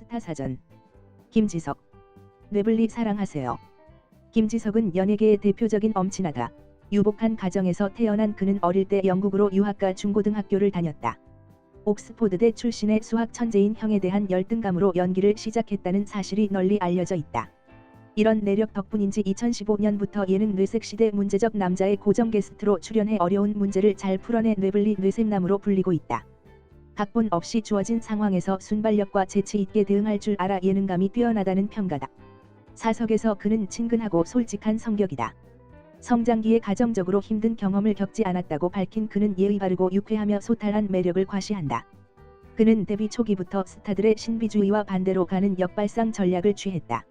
스타사전 김지석 뇌블리 사랑하세요. 김지석은 연예계의 대표적인 엄친아다. 유복한 가정에서 태어난 그는 어릴 때 영국으로 유학과 중고등학교를 다녔다. 옥스포드대 출신의 수학 천재인 형에 대한 열등감으로 연기를 시작했다는 사실이 널리 알려져 있다. 이런 내력 덕분인지 2015년부터 예능 뇌색시대 문제적 남자의 고정 게스트로 출연해 어려운 문제를 잘 풀어내 뇌블리 뇌샘남으로 불리고 있다. 각본 없이 주어진 상황에서 순발력과 재치 있게 대응할 줄 알아 예능감이 뛰어나다는 평가다. 사석에서 그는 친근하고 솔직한 성격이다. 성장기에 가정적으로 힘든 경험을 겪지 않았다고 밝힌 그는 예의 바르고 유쾌하며 소탈한 매력을 과시한다. 그는 데뷔 초기부터 스타들의 신비주의와 반대로 가는 역발상 전략을 취했다.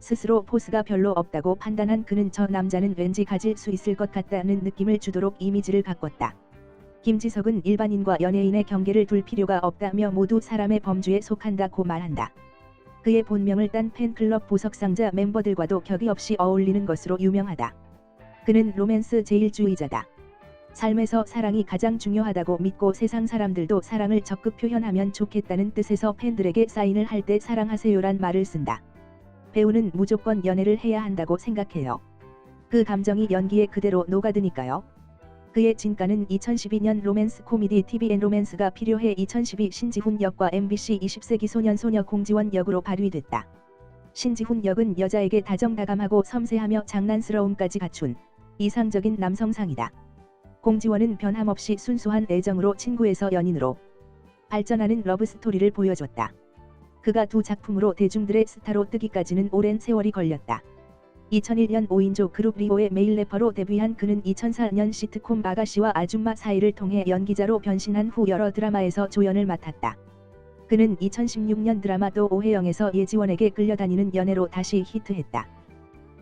스스로 포스가 별로 없다고 판단한 그는 저 남자는 왠지 가질 수 있을 것 같다는 느낌을 주도록 이미지를 바꿨다. 김지석은 일반인과 연예인의 경계를 둘 필요가 없다며 모두 사람의 범주에 속한다고 말한다. 그의 본명을 딴 팬클럽 보석상자 멤버들과도 격이 없이 어울리는 것으로 유명하다. 그는 로맨스 제일주의자다. 삶에서 사랑이 가장 중요하다고 믿고 세상 사람들도 사랑을 적극 표현하면 좋겠다는 뜻에서 팬들에게 사인을 할 때 사랑하세요란 말을 쓴다. 배우는 무조건 연애를 해야 한다고 생각해요. 그 감정이 연기에 그대로 녹아드니까요. 그의 진가는 2012년 로맨스 코미디 TVN 로맨스가 필요해 2012 신지훈 역과 MBC 20세기 소년 소녀 공지원 역으로 발휘됐다. 신지훈 역은 여자에게 다정다감하고 섬세하며 장난스러움까지 갖춘 이상적인 남성상이다. 공지원은 변함없이 순수한 애정으로 친구에서 연인으로 발전하는 러브스토리를 보여줬다. 그가 두 작품으로 대중들의 스타로 뜨기까지는 오랜 세월이 걸렸다. 2001년 5인조 그룹 리오의 메일 래퍼로 데뷔한 그는 2004년 시트콤 아가씨와 아줌마 사이를 통해 연기자로 변신한 후 여러 드라마에서 조연을 맡았다. 그는 2016년 드라마 도 오해영에서 예지원에게 끌려다니는 연애로 다시 히트했다.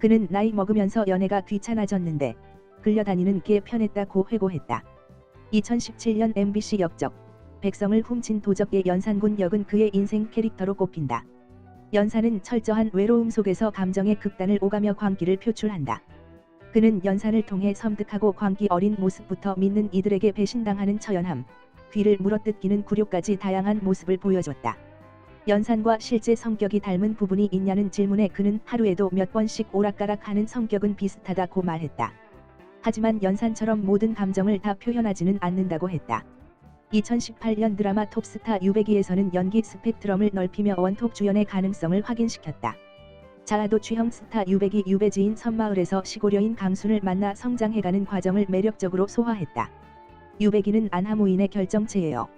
그는 나이 먹으면서 연애가 귀찮아졌는데 끌려다니는 게 편했다고 회고했다. 2017년 MBC 역적 백성을 훔친 도적의 연산군 역은 그의 인생 캐릭터로 꼽힌다. 연산은 철저한 외로움 속에서 감정의 극단을 오가며 광기를 표출한다. 그는 연산을 통해 섬뜩하고 광기 어린 모습부터 믿는 이들에게 배신당하는 처연함, 귀를 물어뜯기는 굴욕까지 다양한 모습을 보여줬다. 연산과 실제 성격이 닮은 부분이 있냐는 질문에 그는 하루에도 몇 번씩 오락가락하는 성격은 비슷하다고 말했다. 하지만 연산처럼 모든 감정을 다 표현하지는 않는다고 했다. 2018년 드라마 톱스타 유배기에서는 연기 스펙트럼을 넓히며 원톱 주연의 가능성을 확인시켰다. 자아도 취형 스타 유배기 유배지인 섬마을에서 시골여인 강순을 만나 성장해가는 과정을 매력적으로 소화했다. 유배기는 안하무인의 결정체예요.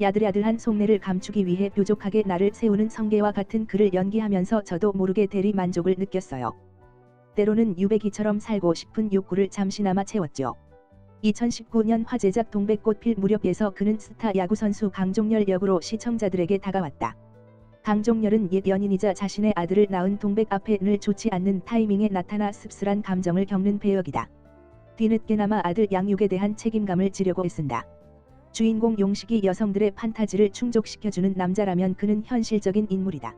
야들야들한 속내를 감추기 위해 뾰족하게 나를 세우는 성계와 같은 그를 연기하면서 저도 모르게 대리 만족을 느꼈어요. 때로는 유배기처럼 살고 싶은 욕구를 잠시나마 채웠죠. 2019년 화제작 동백꽃 필 무렵에서 그는 스타 야구선수 강종열 역으로 시청자들에게 다가왔다. 강종열은 옛 연인이자 자신의 아들을 낳은 동백 앞에 늘 좋지 않는 타이밍에 나타나 씁쓸한 감정을 겪는 배역이다. 뒤늦게나마 아들 양육에 대한 책임감을 지려고 애쓴다. 주인공 용식이 여성들의 판타지를 충족시켜주는 남자라면 그는 현실적인 인물이다.